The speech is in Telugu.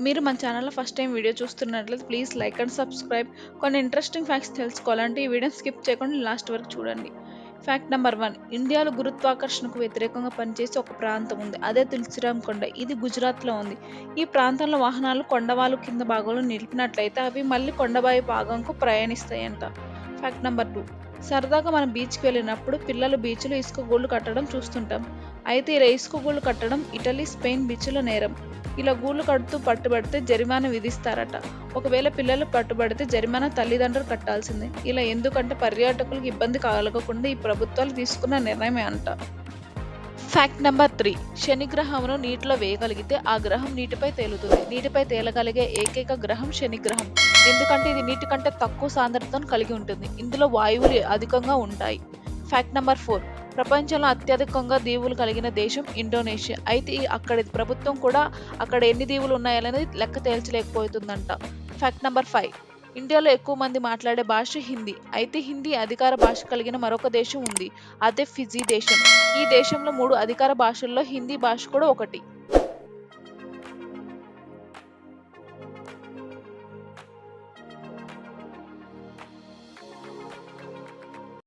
మీరు మన ఛానల్‌లో ఫస్ట్ టైం వీడియో చూస్తున్నట్లయితే ప్లీజ్ లైక్ అండ్ సబ్స్క్రైబ్. కొన్ని ఇంట్రెస్టింగ్ ఫ్యాక్ట్స్ తెలుసుకోవాలంటే ఈ వీడియోని స్కిప్ చేయకుండా లాస్ట్ వరకు చూడండి. ఫ్యాక్ట్ నెంబర్ వన్ ఇండియాలో గురుత్వాకర్షణకు వ్యతిరేకంగా పనిచేసే ఒక ప్రాంతం ఉంది. అదే తులసిరామ్ కొండ. ఇది గుజరాత్‌లో ఉంది. ఈ ప్రాంతంలో వాహనాలు కొండవాలు కింద భాగంలో నిలిపినట్లయితే అవి మళ్ళీ కొండబాయి భాగంకు ప్రయాణిస్తాయంట. ఫ్యాక్ట్ నెంబర్ టూ సరదాగా మనం బీచ్‌కి వెళ్ళినప్పుడు పిల్లలు బీచ్‌లో ఇసుక గూళ్ళు కట్టడం చూస్తుంటాం. అయితే ఇలా ఇసుక గూళ్ళు కట్టడం ఇటలీ, స్పెయిన్ బీచ్‌లో నేరం. ఇలా గూళ్ళు కడుతూ పట్టుబడితే జరిమానా విధిస్తారట. ఒకవేళ పిల్లలు పట్టుబడితే జరిమానా తల్లిదండ్రులు కట్టాల్సిందే. ఇలా ఎందుకంటే పర్యాటకులకు ఇబ్బంది కలగకుండా ఈ ప్రభుత్వాలు తీసుకున్న నిర్ణయమే అంట. ఫ్యాక్ట్ నెంబర్ త్రీ శనిగ్రహమును నీటిలో వేయగలిగితే ఆ గ్రహం నీటిపై తేలుతుంది. నీటిపై తేలగలిగే ఏకైక గ్రహం శనిగ్రహం ఎందుకంటే ఇది నీటి కంటే తక్కువ సాంద్రతను కలిగి ఉంటుంది. ఇందులో వాయువులు అధికంగా ఉంటాయి. ఫ్యాక్ట్ నెంబర్ ఫోర్ ప్రపంచంలో అత్యధికంగా దీవులు కలిగిన దేశం ఇండోనేషియా. అయితే అక్కడి ప్రభుత్వం కూడా అక్కడ ఎన్ని దీవులు ఉన్నాయనేది లెక్క తేల్చలేకపోతుందంట. ఫ్యాక్ట్ నెంబర్ ఫైవ్ ఇండియాలో ఎక్కువ మంది మాట్లాడే భాష హిందీ. అయితే హిందీ అధికార భాష కలిగిన మరొక దేశం ఉంది. అదే ఫిజీ దేశం. ఈ దేశంలో మూడు అధికార భాషల్లో హిందీ భాష కూడా ఒకటి.